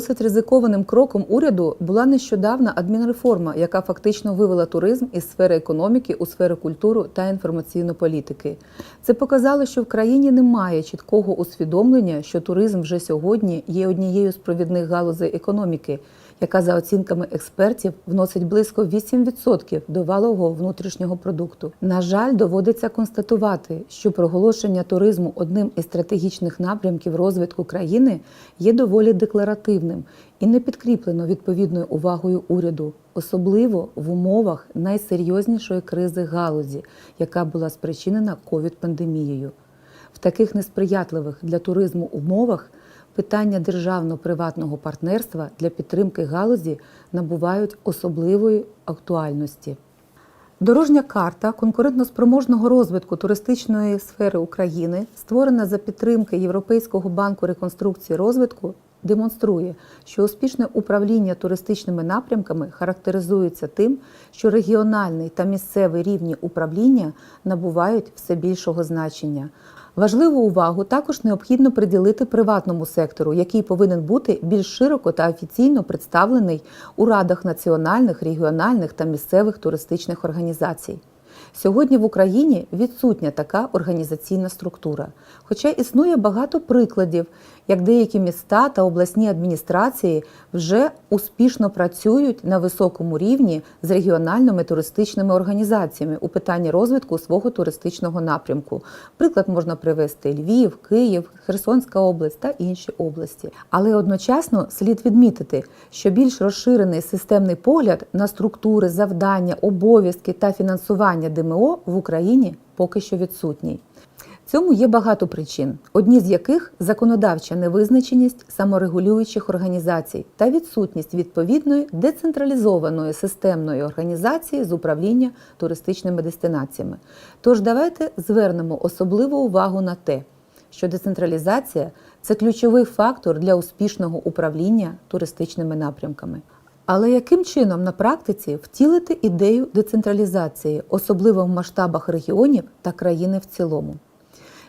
Досить ризикованим кроком уряду була нещодавна адмінреформа, яка фактично вивела туризм із сфери економіки у сферу культуру та інформаційної політики. Це показало, що в країні немає чіткого усвідомлення, що туризм вже сьогодні є однією з провідних галузей економіки, яка за оцінками експертів вносить близько 8% до валового внутрішнього продукту. На жаль, доводиться констатувати, що проголошення туризму одним із стратегічних напрямків розвитку країни є доволі декларативним і не підкріплено відповідною увагою уряду, особливо в умовах найсерйознішої кризи галузі, яка була спричинена ковід-пандемією. В таких несприятливих для туризму умовах питання державно-приватного партнерства для підтримки галузі набувають особливої актуальності. Дорожня карта конкурентноспроможного розвитку туристичної сфери України, створена за підтримки Європейського банку реконструкції розвитку, демонструє, що успішне управління туристичними напрямками характеризується тим, що регіональний та місцевий рівні управління набувають все більшого значення. Важливу увагу також необхідно приділити приватному сектору, який повинен бути більш широко та офіційно представлений у радах національних, регіональних та місцевих туристичних організацій. Сьогодні в Україні відсутня така організаційна структура, хоча існує багато прикладів, як деякі міста та обласні адміністрації вже успішно працюють на високому рівні з регіональними туристичними організаціями у питанні розвитку свого туристичного напрямку. Приклад можна привести Львів, Київ, Херсонська область та інші області. Але одночасно слід відмітити, що більш розширений системний погляд на структури, завдання, обов'язки та фінансування ДМО в Україні поки що відсутній. Цьому є багато причин, одні з яких законодавча невизначеність саморегулюючих організацій та відсутність відповідної децентралізованої системної організації з управління туристичними дестинаціями. Тож давайте звернемо особливу увагу на те, що децентралізація це ключовий фактор для успішного управління туристичними напрямками. Але яким чином на практиці втілити ідею децентралізації, особливо в масштабах регіонів та країни в цілому?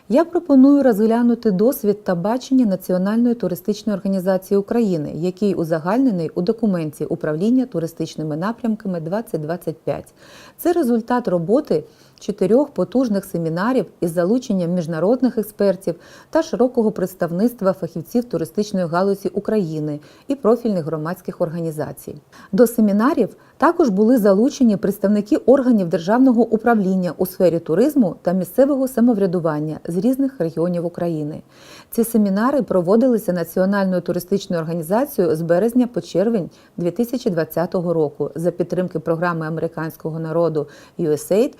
Я пропоную розглянути досвід та бачення Національної туристичної організації України, який узагальнений у документі управління туристичними напрямками 2025. Це результат роботи чотирьох потужних семінарів із залученням міжнародних експертів та широкого представництва фахівців туристичної галузі України і профільних громадських організацій. До семінарів також були залучені представники органів державного управління у сфері туризму та місцевого самоврядування з різних регіонів України. Ці семінари проводилися Національною туристичною організацією з березня по червень 2020 року за підтримки програми американського народу USAID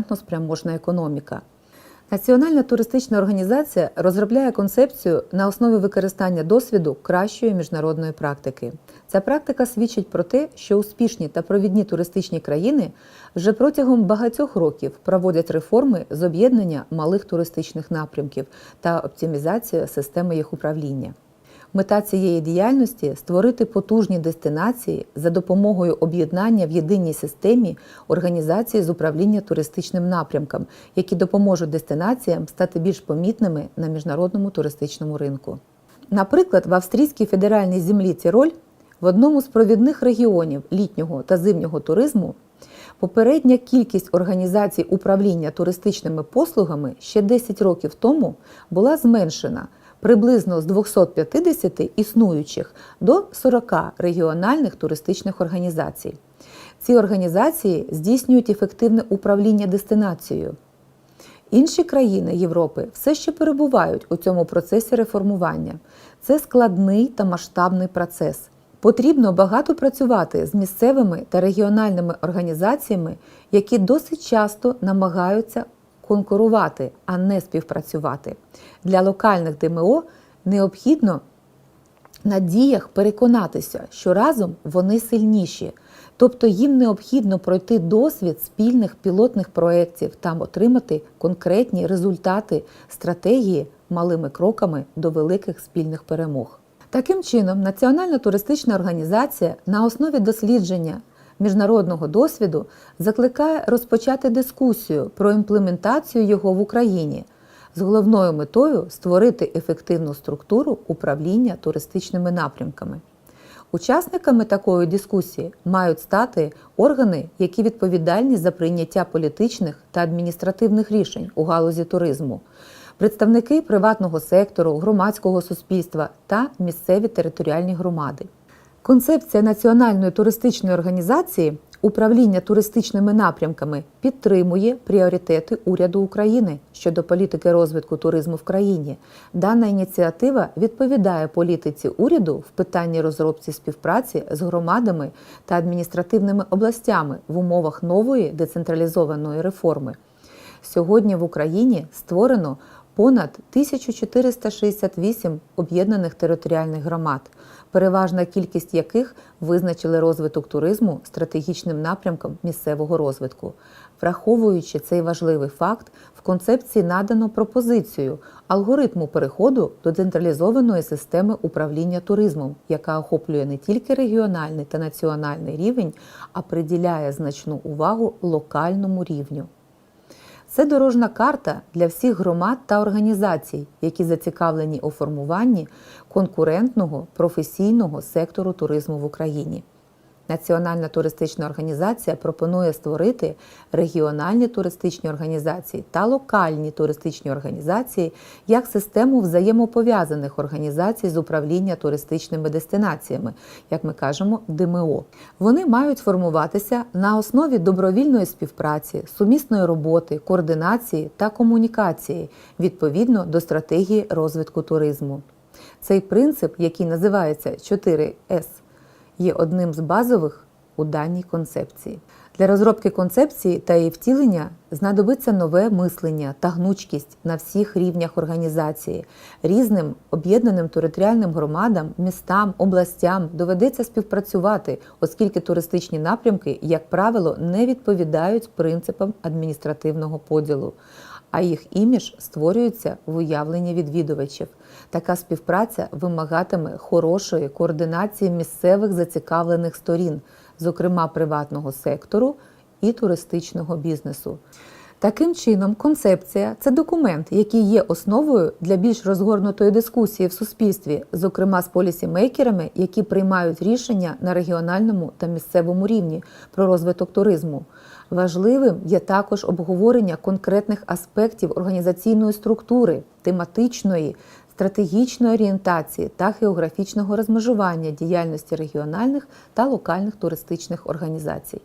конкурентно спроможна економіка. Національна туристична організація розробляє концепцію на основі використання досвіду кращої міжнародної практики. Ця практика свідчить про те, що успішні та провідні туристичні країни вже протягом багатьох років проводять реформи з об'єднання малих туристичних напрямків та оптимізацію системи їх управління. Мета цієї діяльності створити потужні дестинації за допомогою об'єднання в єдиній системі організації з управління туристичним напрямком, які допоможуть дестинаціям стати більш помітними на міжнародному туристичному ринку. Наприклад, в австрійській федеральній землі Тіроль в одному з провідних регіонів літнього та зимнього туризму попередня кількість організацій управління туристичними послугами ще 10 років тому була зменшена приблизно з 250 існуючих до 40 регіональних туристичних організацій. Ці організації здійснюють ефективне управління дестинацією. Інші країни Європи все ще перебувають у цьому процесі реформування. Це складний та масштабний процес. Потрібно багато працювати з місцевими та регіональними організаціями, які досить часто намагаються конкурувати, а не співпрацювати. Для локальних ДМО необхідно на діях переконатися, що разом вони сильніші. Тобто їм необхідно пройти досвід спільних пілотних проєктів та отримати конкретні результати стратегії малими кроками до великих спільних перемог. Таким чином, Національна туристична організація на основі дослідження міжнародного досвіду закликає розпочати дискусію про імплементацію його в Україні з головною метою створити ефективну структуру управління туристичними напрямками. Учасниками такої дискусії мають стати органи, які відповідальні за прийняття політичних та адміністративних рішень у галузі туризму, представники приватного сектору, громадського суспільства та місцеві територіальні громади. Концепція національної туристичної організації управління туристичними напрямками підтримує пріоритети уряду України щодо політики розвитку туризму в країні. Дана ініціатива відповідає політиці уряду в питанні розробці співпраці з громадами та адміністративними областями в умовах нової децентралізованої реформи. Сьогодні в Україні створено понад 1468 об'єднаних територіальних громад, переважна кількість яких визначили розвиток туризму стратегічним напрямком місцевого розвитку. Враховуючи цей важливий факт, в концепції надано пропозицію алгоритму переходу до централізованої системи управління туризмом, яка охоплює не тільки регіональний та національний рівень, а приділяє значну увагу локальному рівню. Це дорожна карта для всіх громад та організацій, які зацікавлені у формуванні конкурентного професійного сектору туризму в Україні. Національна туристична організація пропонує створити регіональні туристичні організації та локальні туристичні організації як систему взаємопов'язаних організацій з управління туристичними дестинаціями, як ми кажемо, ДМО. Вони мають формуватися на основі добровільної співпраці, сумісної роботи, координації та комунікації відповідно до стратегії розвитку туризму. Цей принцип, який називається 4С, є одним з базових у даній концепції. Для розробки концепції та її втілення знадобиться нове мислення та гнучкість на всіх рівнях організації. Різним об'єднаним територіальним громадам, містам, областям доведеться співпрацювати, оскільки туристичні напрямки, як правило, не відповідають принципам адміністративного поділу. А їх імідж створюється в уявленні відвідувачів. Така співпраця вимагатиме хорошої координації місцевих зацікавлених сторін, зокрема приватного сектору і туристичного бізнесу. Таким чином, концепція це документ, який є основою для більш розгорнутої дискусії в суспільстві, зокрема з полісімейкерами, які приймають рішення на регіональному та місцевому рівні про розвиток туризму. Важливим є також обговорення конкретних аспектів організаційної структури, тематичної, стратегічної орієнтації та географічного розмежування діяльності регіональних та локальних туристичних організацій.